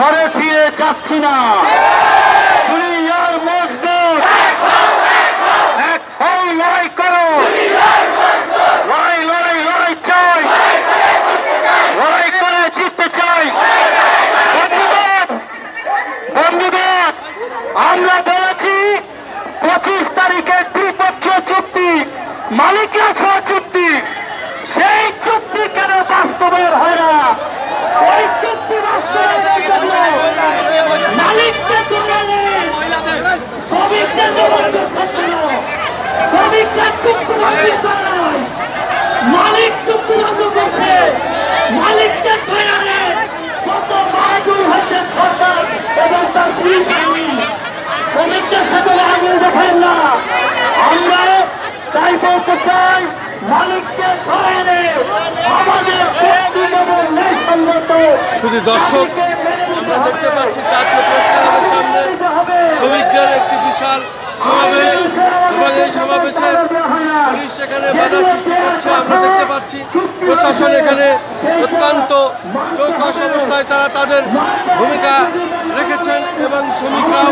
ঘরে ফিরে যাচ্ছি না। মজদুর। এক চাই। লড়াই চাই। আমরা বলেছি, পঁচিশ তারিখের দ্বিপক্ষীয় চুক্তি, মালিকরা সহ চুক্তি। সেই চুক্তি কেন বাস্তবের হয় না ওই চুক্তি বাস্তবায়নের জন্য মালিককে তুলে শ্রমিকদের জবাবদের থাকতে না। শ্রমিকদের চুক্তি বাতিল করা নয়। মালিক চুক্তিবদ্ধ করছে মালিকদের ধরে নেয়। কত বাহাদুর হচ্ছে সরকার এবং তার পুলিশ বাহিনী শ্রমিকদের সাথে আগে দেখেন না আমরা তাই বলতে চাই শুধু দর্শক, আমরা দেখতে পাচ্ছি জাতীয় পুরস্কারের সামনে। শ্রমিকদের একটি বিশাল সমাবেশ এবং এই সমাবেশে পুলিশ এখানে বাধা সৃষ্টি করছে আমরা দেখতে পাচ্ছি প্রশাসন এখানে অত্যন্ত চৌকাশ অবস্থায় তারা তাদের ভূমিকা রেখেছেন এবং শ্রমিকরাও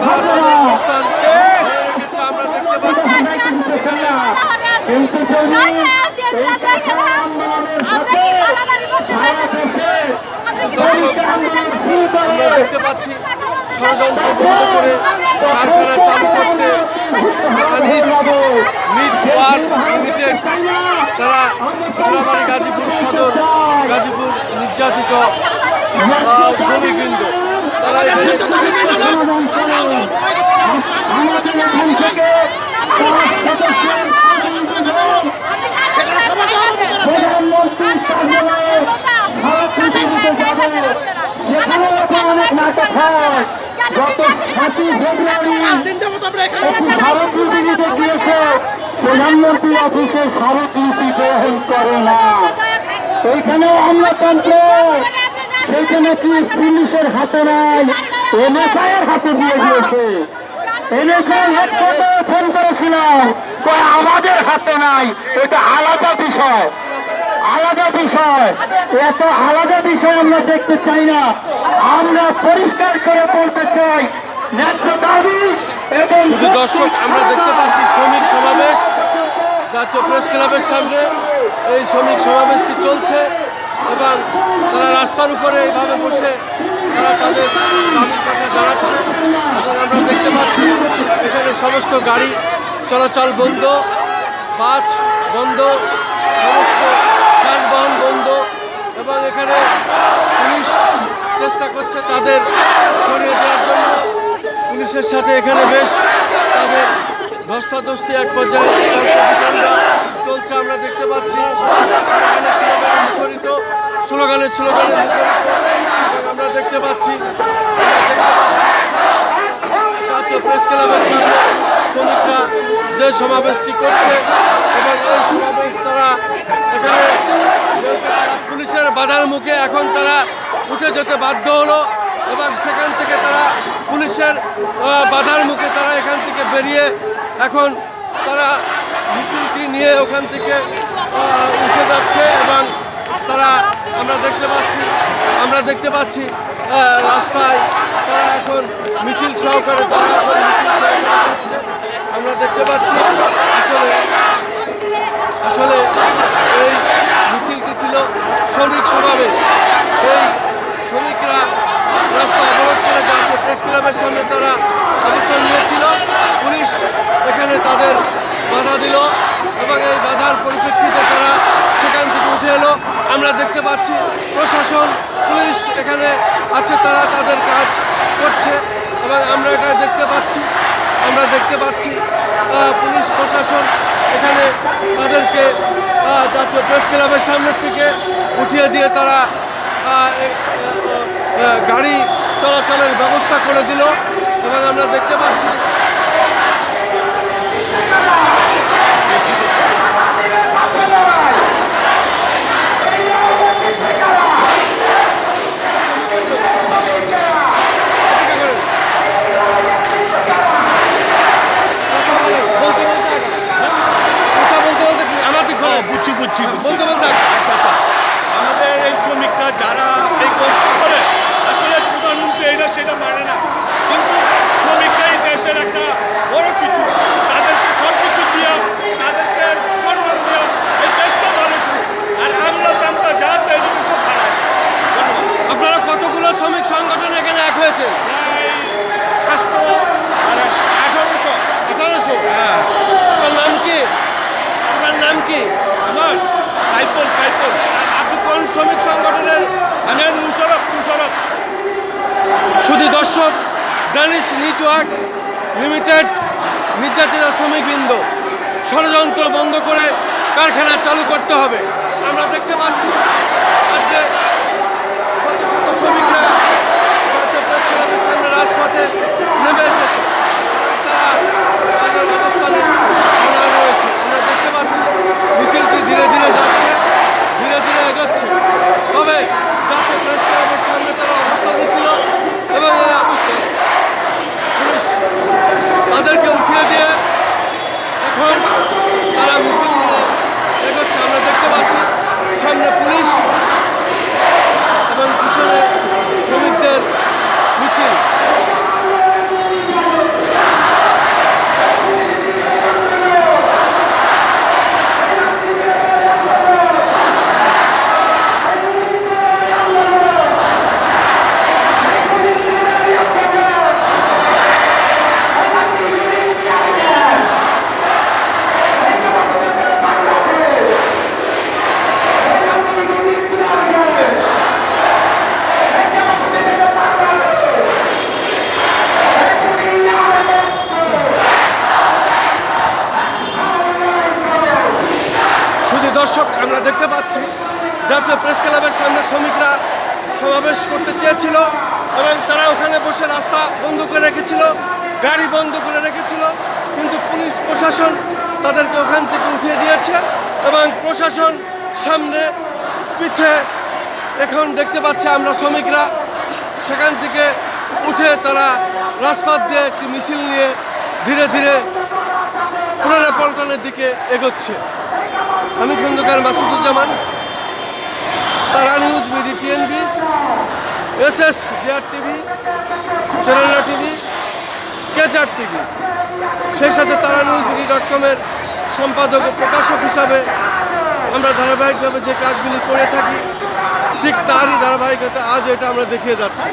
তারা তাদের অবস্থান রেখেছে আমরা দেখতে পাচ্ছি। আমরা দেখতে পাচ্ছি ষড়যন্ত্র বন্ধ করে কারখানা চালু করতে হাদিস মিট ওয়ার লিমিটেড তারা সোনাবাড়ি গাজীপুর সদর গাজীপুর নির্যাতিত শ্রমিকবৃন্দ। তারা আমাদের এখান থেকে সেখানে ফেব্রুয়ারি স্মারকলিপি দিতে গিয়েছে প্রধানমন্ত্রী অফিসে স্মারকলিপি গ্রহণ করে না। সেইখানে আমলাতন্ত্র সেইখানে কি পুলিশের হাতে নাই? হাতে দিয়ে দিয়েছে এনএসআই হেডকোয়ার্টারে ফোন করেছিলাম আমাদের হাতে নাই। এটা আলাদা বিষয় আলাদা বিষয়। এত আলাদা বিষয় আমরা দেখতে চাই না। আমরা পরিষ্কার করে বলতে চাই শুধু দর্শক আমরা দেখতে পাচ্ছি শ্রমিক সমাবেশ। জাতীয় প্রেস ক্লাবের সামনে এই শ্রমিক সমাবেশটি চলছে এবং তারা রাস্তার উপরে এইভাবে বসে তারা তাদের দাবির কথা জানাচ্ছে। এবং আমরা দেখতে পাচ্ছি এখানে সমস্ত গাড়ি চলাচল বন্ধ বাস বন্ধ সমস্ত যানবাহন বন্ধ এবং এখানে পুলিশ চেষ্টা করছে তাদের সরিয়ে দেওয়ার জন্য। পুলিশের সাথে এখানে বেশ তাদের ধস্তাধস্তি এক পর্যায়ে চলছে, আমরা দেখতে পাচ্ছি। স্লোগানে স্লোগানে আমরা দেখতে পাচ্ছি প্রেস ক্লাবের সামনে শ্রমিকরা যে সমাবেশটি করছে এবং এই সমাবেশ তারা এখানে, পুলিশের বাধার মুখে এখন তারা উঠে যেতে বাধ্য হলো। এবং সেখান থেকে তারা পুলিশের বাধার মুখে তারা এখান থেকে বেরিয়ে এখন তারা মিছিলটি নিয়ে ওখান থেকে উঠে যাচ্ছে এবং তারা আমরা দেখতে পাচ্ছি, আমরা দেখতে পাচ্ছি রাস্তায় তারা এখন মিছিল সহকারে, তারা এখন মিছিল সহকারে যাচ্ছে। আমরা দেখতে পাচ্ছি আসলে আসলে এই মিছিলটি ছিল শ্রমিক সমাবেশ। এই শ্রমিকরা রাস্তা অবরোধ করে জাতীয় প্রেস ক্লাবের সামনে তারা অবস্থান নিয়েছিল। পুলিশ এখানে তাদের বাধা দিল এবং এই বাধার পরিপ্রেক্ষিতে তারা সেখান থেকে উঠে এলো। আমরা দেখতে পাচ্ছি প্রশাসন, পুলিশ এখানে আছে, তারা তাদের কাজ করছে এবং আমরা এটা দেখতে পাচ্ছি। আমরা দেখতে পাচ্ছি পুলিশ, প্রশাসন এখানে তাদেরকে জাতীয় প্রেস ক্লাবের সামনের থেকে উঠিয়ে দিয়ে তারা গাড়ি চলাচলের ব্যবস্থা করে দিল এবং আমরা দেখতে পাচ্ছি কথা বলতে বলতে আমার দিক হ্যাঁ, বুঝছি বুঝছি বুঝছি বলতে বলতে আমাদের এই শ্রমিকরা যারা এই কষ্ট করে আসলে সেটা মানে না কিন্তু শ্রমিকরাই দেশের একটা বড় কিছু তাদেরকে সব কিছু দিয়া তাদেরকে সম্মান দিয়া এই দেশটা ভালো করুক আর আমরা তামটা যা আছে এদিকে সব হারাই ধন্যবাদ আপনারা কতগুলো শ্রমিক সংগঠন এখানে এক হয়েছে প্রায় পাঁচশো আর আঠারোশো আঠারোশো আপনার নাম কি আপনার নাম কি আমার সাইকেল সাইকেল আপনি কোন শ্রমিক সংগঠনের আমি মুশারফ মুশারফ শুধু দর্শক নেটওয়ার্ক লিমিটেড নির্যাতিত শ্রমিকবৃন্দ। ষড়যন্ত্র বন্ধ করে কারখানা চালু করতে হবে। আমরা দেখতে পাচ্ছি আজকে শত শত শ্রমিকরা জাতীয় প্রেস ক্লাবের সামনে রাজপথে নেমে এসেছে তারা তাদের অবস্থানে অনড় রয়েছে আমরা দেখতে পাচ্ছি মিছিলটি ধীরে ধীরে যাচ্ছে ধীরে ধীরে এগোচ্ছে তবে জাতীয় প্রেস ক্লাবের সামনে তারা অবস্থান নিয়েছিল এবং এই অবস্থায় পুলিশ তাদেরকে উঠিয়ে দিয়ে এখন তারা মিছিল নিয়ে এগোচ্ছে আমরা দেখতে পাচ্ছি সামনে পুলিশ এবং পিছনে শ্রমিকদের মিছিল শুধু দর্শক আমরা দেখতে পাচ্ছি জাতীয় প্রেস ক্লাবের সামনে শ্রমিকরা সমাবেশ করতে চেয়েছিল এবং তারা ওখানে বসে রাস্তা বন্ধ করে রেখেছিল, গাড়ি বন্ধ করে রেখেছিল, কিন্তু পুলিশ প্রশাসন তাদেরকে ওখান থেকে উঠিয়ে দিয়েছে এবং প্রশাসন সামনে পিছে এখন দেখতে পাচ্ছি আমরা শ্রমিকরা। সেখান থেকে উঠে তারা রাজপথ দিয়ে একটি মিছিল নিয়ে ধীরে ধীরে পুনরায় পল্টনের দিকে এগোচ্ছে। আমি Khandakar Masuduzzaman Tara news BD TNB S S JR TV তেরানা TV, কেচার টিভি। সেই সাথে তারা নিউজ বিডি ডট কমের সম্পাদক ও প্রকাশক হিসাবে আমরা ধারাবাহিকভাবে যে কাজগুলি করে থাকি, ঠিক তারই ধারাবাহিকতা আজ এটা আমরা দেখিয়ে যাচ্ছি।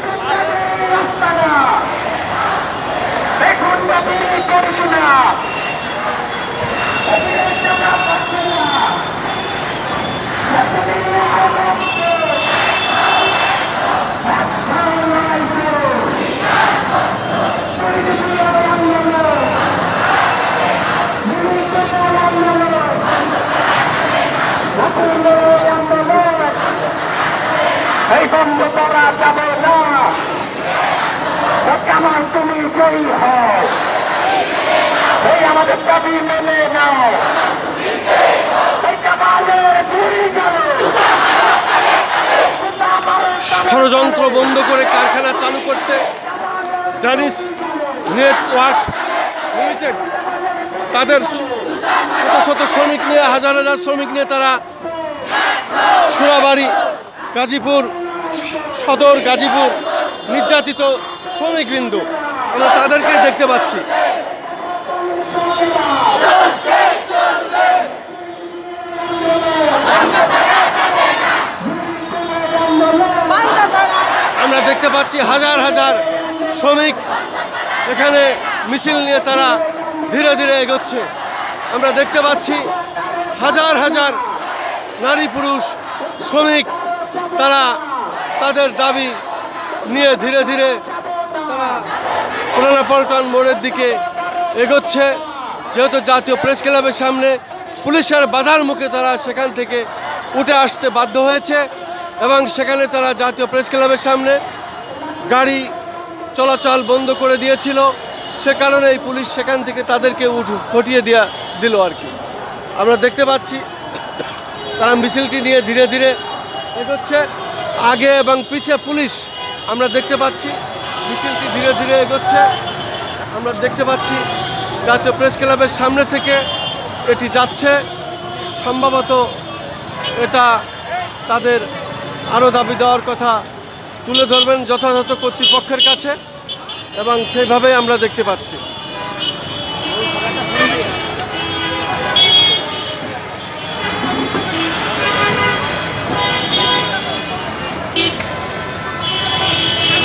দেখুন এই বন্ধ করা আমাদের দাবি মেনে নাও। ষড়যন্ত্র বন্ধ করে কারখানা চালু করতে ডানিস নেটওয়ার্ক লিমিটেড তাদের শত শত শ্রমিক নিয়ে, হাজার হাজার শ্রমিক নিয়ে তারা সোনাবাড়ি গাজীপুর, সদর গাজীপুর নির্যাতিত শ্রমিকবৃন্দ। আমরা তাদেরকে দেখতে পাচ্ছি। আমরা দেখতে পাচ্ছি হাজার হাজার শ্রমিক এখানে মিছিল নিয়ে তারা ধীরে ধীরে এগোচ্ছে। আমরা দেখতে পাচ্ছি হাজার হাজার নারী পুরুষ শ্রমিক তারা তাদের দাবি নিয়ে ধীরে ধীরে পুরানা পল্টন মোড়ের দিকে এগোচ্ছে। যেহেতু জাতীয় প্রেস ক্লাবের সামনে পুলিশের বাধার মুখে তারা সেখান থেকে উঠে আসতে বাধ্য হয়েছে এবং সেখানে তারা জাতীয় প্রেস ক্লাবের সামনে গাড়ি চলাচল বন্ধ করে দিয়েছিল। সে কারণে এই পুলিশ সেখান থেকে তাদেরকে উঠ- হটিয়ে দেওয়া দিল আর কি। আমরা দেখতে পাচ্ছি তারা মিছিলটি নিয়ে ধীরে ধীরে এগোচ্ছে। আগে এবং পিছে পুলিশ আমরা দেখতে পাচ্ছি, মিছিলটি ধীরে ধীরে এগোচ্ছে। আমরা দেখতে পাচ্ছি জাতীয় প্রেস ক্লাবের সামনে থেকে এটি যাচ্ছে। সম্ভবত এটা তাদের আরও দাবি দেওয়ার কথা তুলে ধরবেন যথাযথ কর্তৃপক্ষের কাছে এবং সেইভাবেই আমরা দেখতে পাচ্ছি।